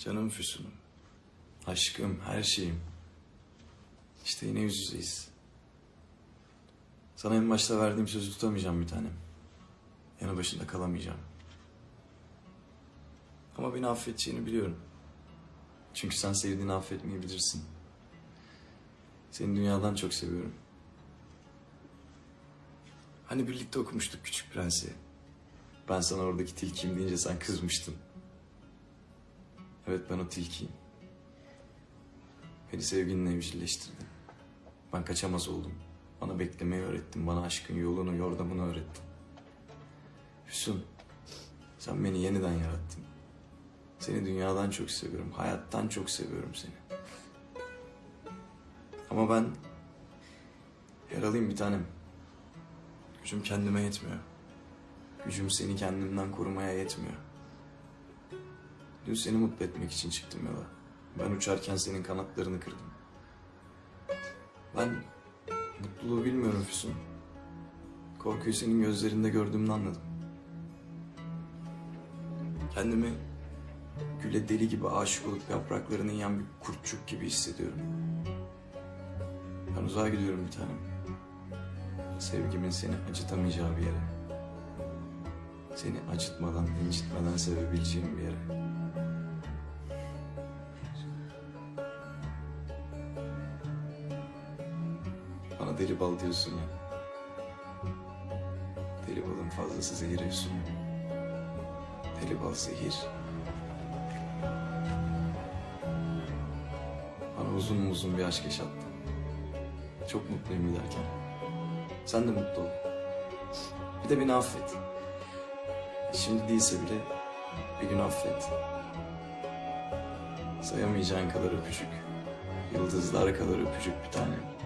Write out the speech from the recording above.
Canım Füsun'um. Aşkım, her şeyim. İşte yine yüz yüzeyiz. Sana en başta verdiğim sözü tutamayacağım bir tanem. Yanı başında kalamayacağım. Ama beni affedeceğini biliyorum. Çünkü sen sevdiğini affetmeyi bilirsin. Seni dünyadan çok seviyorum. Hani birlikte okumuştuk Küçük Prens'i. Ben sana oradaki tilkiyim deyince sen kızmıştın. Evet ben o tilkiyim. Beni sevginle evcilleştirdin. Ben kaçamaz oldum. Bana beklemeyi öğrettin. Bana aşkın yolunu, yordamını öğrettin. Füsun, sen beni yeniden yarattın. Seni dünyadan çok seviyorum. Hayattan çok seviyorum seni. Ama ben yaralıyım bir tanem. Gücüm kendime yetmiyor. Gücüm seni kendimden korumaya yetmiyor. Dün seni mutlu etmek için çıktım yola. Ben uçarken senin kanatlarını kırdım. Ben mutluluğu bilmiyorum Füsun. Korkuyu senin gözlerinde gördüğümde anladım. Kendimi güle deli gibi aşık olup yapraklarını yiyen bir kurtçuk gibi hissediyorum. Ben uzağa gidiyorum bir tanem. Sevgimin seni acıtamayacağı bir yere. Seni acıtmadan, incitmeden sevebileceğim bir yere. Bana deli bal diyorsun ya. Deli balın fazlası zehir Efsun. Deli bal zehir. Bana uzun uzun bir aşk yaşattın. Çok mutluyum giderken. Sen de mutlu ol. Bir de beni affet. Şimdi değilse bile bir gün affet. Sayamayacağın kadar öpücük. Yıldızlar kadar öpücük bir tanem.